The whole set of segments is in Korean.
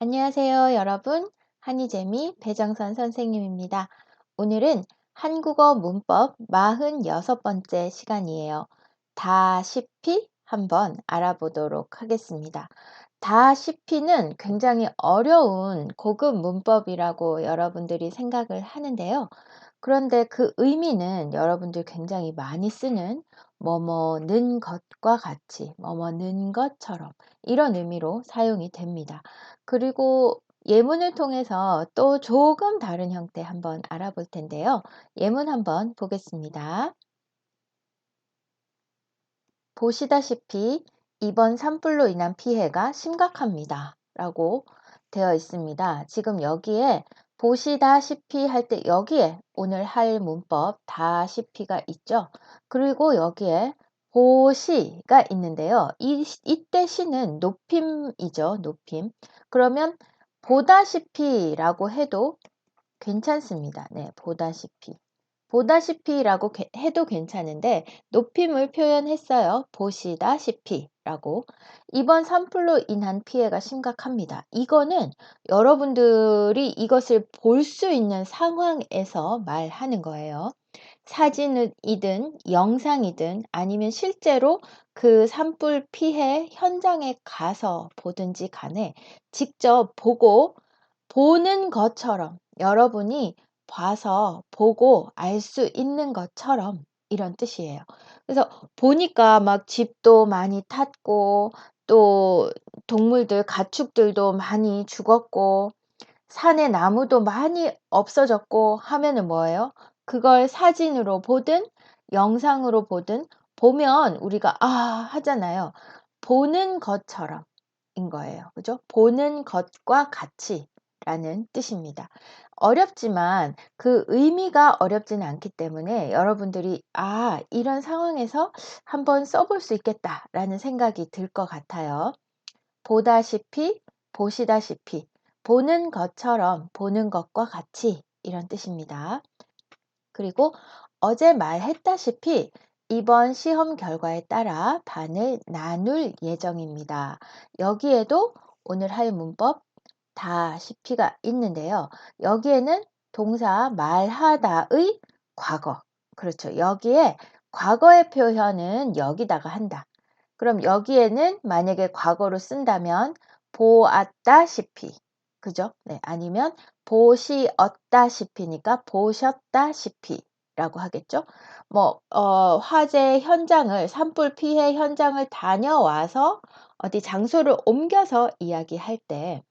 안녕하세요, 여러분. 한이재미 배정선 선생님입니다. 오늘은 한국어 문법 46번째 시간이에요. 다시피 한번 알아보도록 하겠습니다. 다시피는 굉장히 어려운 고급 문법이라고 여러분들이 생각을 하는데요. 그런데 그 의미는 여러분들 굉장히 많이 쓰는 뭐뭐는 것과 같이, 뭐뭐는 것처럼 이런 의미로 사용이 됩니다. 그리고 예문을 통해서 또 조금 다른 형태 한번 알아볼 텐데요. 예문 한번 보겠습니다. 보시다시피 이번 산불로 인한 피해가 심각합니다. 라고 되어 있습니다. 지금 여기에 보시다시피 할 때 여기에 오늘 할 문법 다시피가 있죠. 그리고 여기에 보시가 있는데요. 이, 이때 시는 높임이죠. 높임. 그러면 보다시피라고 해도 괜찮습니다. 네, 보다시피. 보다시피라고 해도 괜찮은데 높임을 표현했어요. 보시다시피 라고. 이번 산불로 인한 피해가 심각합니다. 이거는 여러분들이 이것을 볼 수 있는 상황에서 말하는 거예요. 사진이든 영상이든 아니면 실제로 그 산불 피해 현장에 가서 보든지 간에 직접 보고 보는 것처럼 여러분이 봐서 보고 알 수 있는 것처럼 이런 뜻이에요. 그래서 보니까 막 집도 많이 탔고 또 동물들, 가축들도 많이 죽었고 산에 나무도 많이 없어졌고 하면은 뭐예요? 그걸 사진으로 보든 영상으로 보든 보면 우리가 아 하잖아요. 보는 것처럼 인 거예요. 그죠? 보는 것과 같이 라는 뜻입니다. 어렵지만 그 의미가 어렵지는 않기 때문에 여러분들이 아, 이런 상황에서 한번 써 볼 수 있겠다라는 생각이 들 것 같아요. 보다시피, 보시다시피, 보는 것처럼 보는 것과 같이 이런 뜻입니다. 그리고 어제 말했다시피 이번 시험 결과에 따라 반을 나눌 예정입니다. 여기에도 오늘 할 문법 다시피가 있는데요. 여기에는 동사 말하다의 과거. 그렇죠. 여기에 과거의 표현은 여기다가 한다. 그럼 여기에는 만약에 과거로 쓴다면 보았다시피. 그죠? 네. 아니면 보시었다시피니까 보셨다시피. 라고 하겠죠. 뭐, 어, 화재 현장을, 산불 피해 현장을 다녀와서 어디 장소를 옮겨서 이야기할 때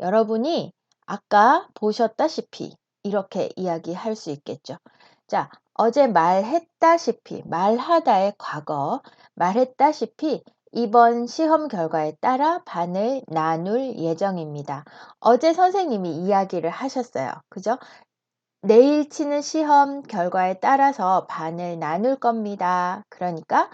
여러분이 아까 보셨다시피 이렇게 이야기할 수 있겠죠. 자, 어제 말했다시피, 말하다의 과거, 말했다시피 이번 시험 결과에 따라 반을 나눌 예정입니다. 어제 선생님이 이야기를 하셨어요. 그죠? 내일 치는 시험 결과에 따라서 반을 나눌 겁니다. 그러니까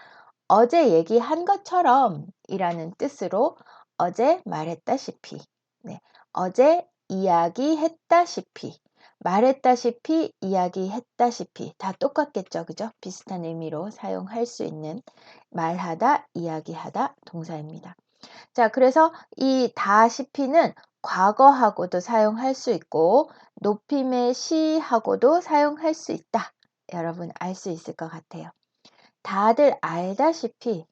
어제 얘기한 것처럼 이라는 뜻으로 어제 말했다시피 네. 어제 이야기했다시피, 말했다시피, 이야기했다시피 다 똑같겠죠. 그죠? 비슷한 의미로 사용할 수 있는 말하다, 이야기하다 동사입니다. 자, 그래서 이 다시피는 과거하고도 사용할 수 있고 높임의 시하고도 사용할 수 있다. 여러분 알 수 있을 것 같아요. 다들 알다시피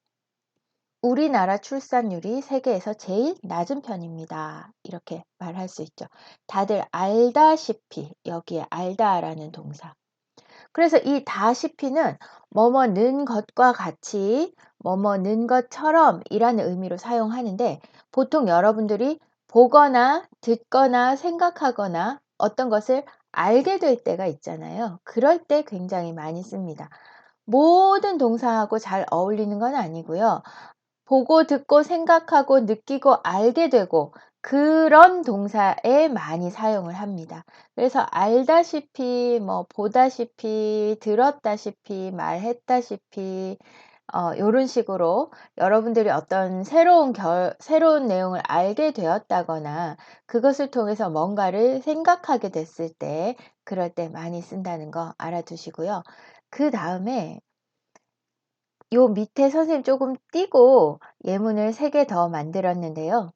우리나라 출산율이 세계에서 제일 낮은 편입니다. 이렇게 말할 수 있죠. 다들 알다시피 여기에 알다라는 동사. 그래서 이 다시피는 뭐뭐는 것과 같이 뭐뭐는 것처럼 이라는 의미로 사용하는데 보통 여러분들이 보거나 듣거나 생각하거나 어떤 것을 알게 될 때가 있잖아요. 그럴 때 굉장히 많이 씁니다. 모든 동사하고 잘 어울리는 건 아니고요. 보고 듣고 생각하고 느끼고 알게 되고 그런 동사에 많이 사용을 합니다. 그래서 알다시피, 뭐 보다시피, 들었다시피, 말했다시피 어, 이런 식으로 여러분들이 어떤 새로운 결, 새로운 내용을 알게 되었다거나 그것을 통해서 뭔가를 생각하게 됐을 때 그럴 때 많이 쓴다는 거 알아두시고요. 그 다음에 요 밑에 선생님 조금 띄고 예문을 3개 더 만들었는데요.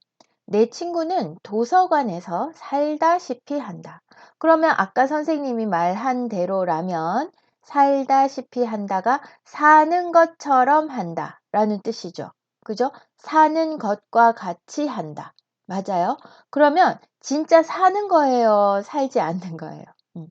내 친구는 도서관에서 살다시피 한다. 그러면 아까 선생님이 말한 대로라면 살다시피 한다가 사는 것처럼 한다 라는 뜻이죠. 그죠? 사는 것과 같이 한다. 맞아요. 그러면 진짜 사는 거예요? 살지 않는 거예요? 음.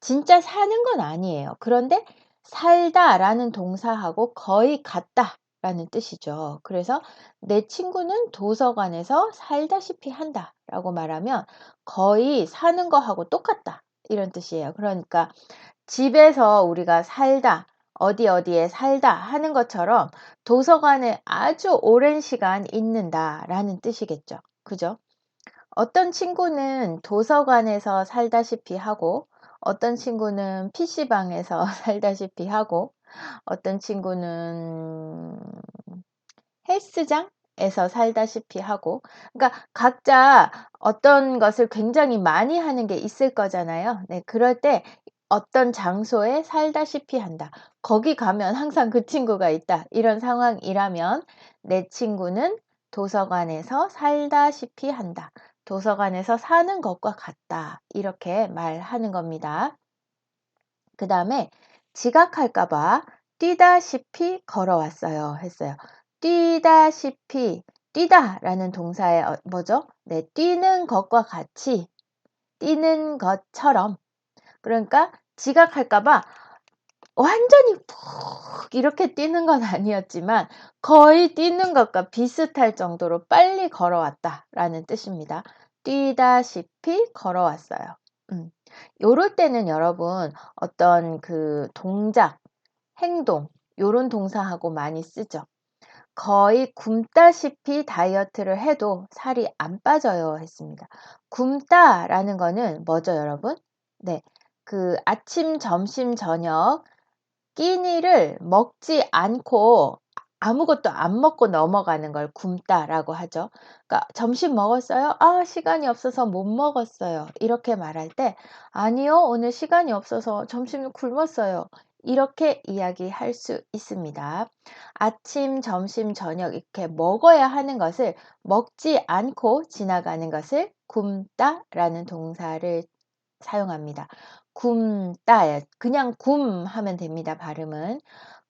진짜 사는 건 아니에요. 그런데 살다 라는 동사하고 거의 같다 라는 뜻이죠. 그래서 내 친구는 도서관에서 살다시피 한다 라고 말하면 거의 사는 거하고 똑같다 이런 뜻이에요. 그러니까 집에서 우리가 살다 어디 어디에 살다 하는 것처럼 도서관에 아주 오랜 시간 있는다 라는 뜻이겠죠. 그죠? 어떤 친구는 도서관에서 살다시피 하고 어떤 친구는 PC방에서 살다시피 하고 어떤 친구는 헬스장에서 살다시피 하고 그러니까 각자 어떤 것을 굉장히 많이 하는 게 있을 거잖아요. 네, 그럴 때 어떤 장소에 살다시피 한다. 거기 가면 항상 그 친구가 있다. 이런 상황이라면 내 친구는 도서관에서 살다시피 한다. 도서관에서 사는 것과 같다. 이렇게 말하는 겁니다. 그 다음에 지각할까봐 뛰다시피 걸어왔어요. 했어요. 뛰다시피, 뛰다 라는 동사의 어, 뭐죠? 네, 뛰는 것과 같이, 뛰는 것처럼. 그러니까 지각할까봐 완전히 푹 이렇게 뛰는 건 아니었지만 거의 뛰는 것과 비슷할 정도로 빨리 걸어왔다라는 뜻입니다. 뛰다시피 걸어왔어요. 음. 요럴 때는 여러분 어떤 그 동작, 행동 요런 동사하고 많이 쓰죠. 거의 굶다시피 다이어트를 해도 살이 안 빠져요 했습니다. 굶다라는 거는 뭐죠, 여러분? 네. 그 아침, 점심, 저녁 끼니를 먹지 않고 아무것도 안 먹고 넘어가는 걸 굶다라고 하죠. 그러니까 점심 먹었어요? 아, 시간이 없어서 못 먹었어요. 이렇게 말할 때 아니요, 오늘 시간이 없어서 점심을 굶었어요. 이렇게 이야기할 수 있습니다. 아침, 점심, 저녁 이렇게 먹어야 하는 것을 먹지 않고 지나가는 것을 굶다라는 동사를 사용합니다. 굶다, 그냥 굶 하면 됩니다. 발음은.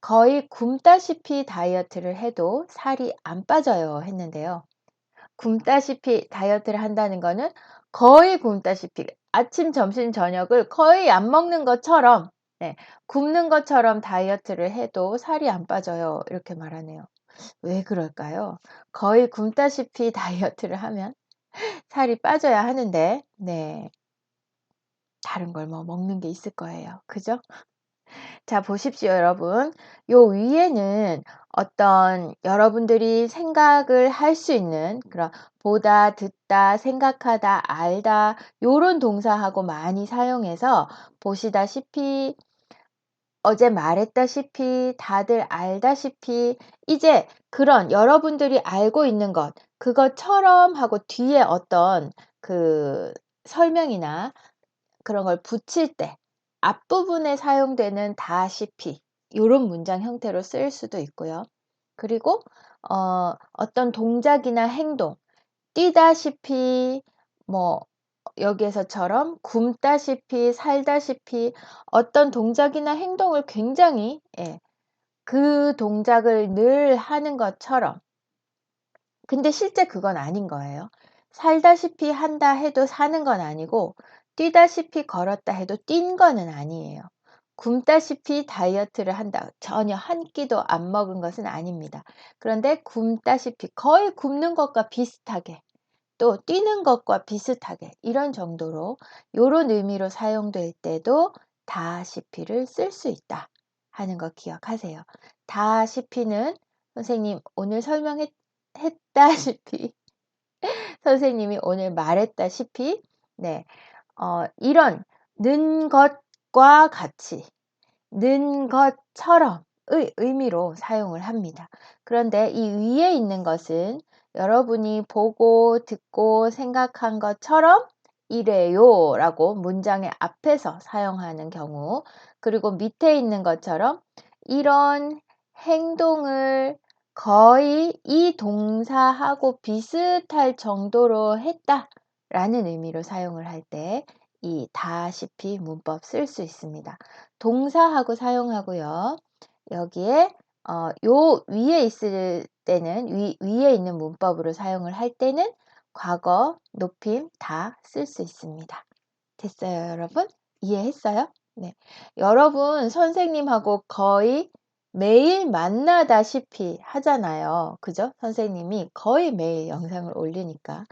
거의 굶다시피 다이어트를 해도 살이 안 빠져요 했는데요. 굶다시피 다이어트를 한다는 거는 거의 굶다시피 아침, 점심, 저녁을 거의 안 먹는 것처럼 네, 굶는 것처럼 다이어트를 해도 살이 안 빠져요. 이렇게 말하네요. 왜 그럴까요? 거의 굶다시피 다이어트를 하면 살이 빠져야 하는데, 네. 다른 걸 뭐 먹는 게 있을 거예요. 그죠? 자, 보십시오, 여러분. 요 위에는 어떤 여러분들이 생각을 할 수 있는 그런 보다, 듣다, 생각하다, 알다, 요런 동사하고 많이 사용해서 보시다시피, 어제 말했다시피, 다들 알다시피, 이제 그런 여러분들이 알고 있는 것, 그것처럼 하고 뒤에 어떤 그 설명이나 그런 걸 붙일 때 앞부분에 사용되는 다시피 이런 문장 형태로 쓸 수도 있고요. 그리고 어, 어떤 동작이나 행동 뛰다시피 뭐 여기에서처럼 굶다시피 살다시피 어떤 동작이나 행동을 굉장히 예, 그 동작을 늘 하는 것처럼 근데 실제 그건 아닌 거예요. 살다시피 한다 해도 사는 건 아니고 뛰다시피 걸었다 해도 뛴 거는 아니에요. 굶다시피 다이어트를 한다. 전혀 한 끼도 안 먹은 것은 아닙니다. 그런데 굶다시피 거의 굶는 것과 비슷하게 또 뛰는 것과 비슷하게 이런 정도로 이런 의미로 사용될 때도 다시피를 쓸 수 있다 하는 거 기억하세요. 다시피는 선생님 오늘 설명했다시피 선생님이 오늘 말했다시피 네 어, 이런 는 것과 같이 는 것처럼의 의미로 사용을 합니다. 그런데 이 위에 있는 것은 여러분이 보고 듣고 생각한 것처럼 이래요 라고 문장의 앞에서 사용하는 경우 그리고 밑에 있는 것처럼 이런 행동을 거의 이 동사하고 비슷할 정도로 했다 라는 의미로 사용을 할 때 이 다시피 문법 쓸 수 있습니다. 동사하고 사용하고요. 여기에 어, 요 위에 있을 때는 위, 위에 있는 문법으로 사용을 할 때는 과거, 높임 다 쓸 수 있습니다. 됐어요, 여러분? 이해했어요? 네. 여러분, 선생님하고 거의 매일 만나다시피 하잖아요. 그죠? 선생님이 거의 매일 영상을 올리니까.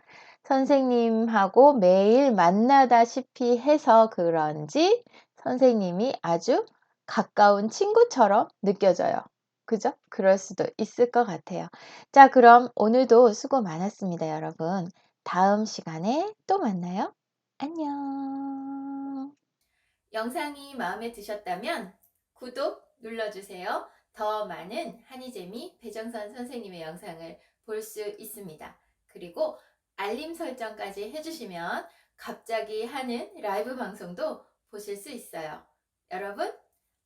선생님하고 매일 만나다시피 해서 그런지 선생님이 아주 가까운 친구처럼 느껴져요. 그죠? 그럴 수도 있을 것 같아요. 자, 그럼 오늘도 수고 많았습니다, 여러분. 다음 시간에 또 만나요. 안녕. 영상이 마음에 드셨다면 구독 눌러주세요. 더 많은 한이재미 배정선 선생님의 영상을 볼 수 있습니다. 그리고 알림 설정까지 해주시면 갑자기 하는 라이브 방송도 보실 수 있어요. 여러분,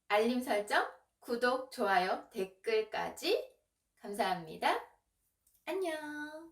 알림 설정, 구독, 좋아요, 댓글까지 감사합니다. 안녕.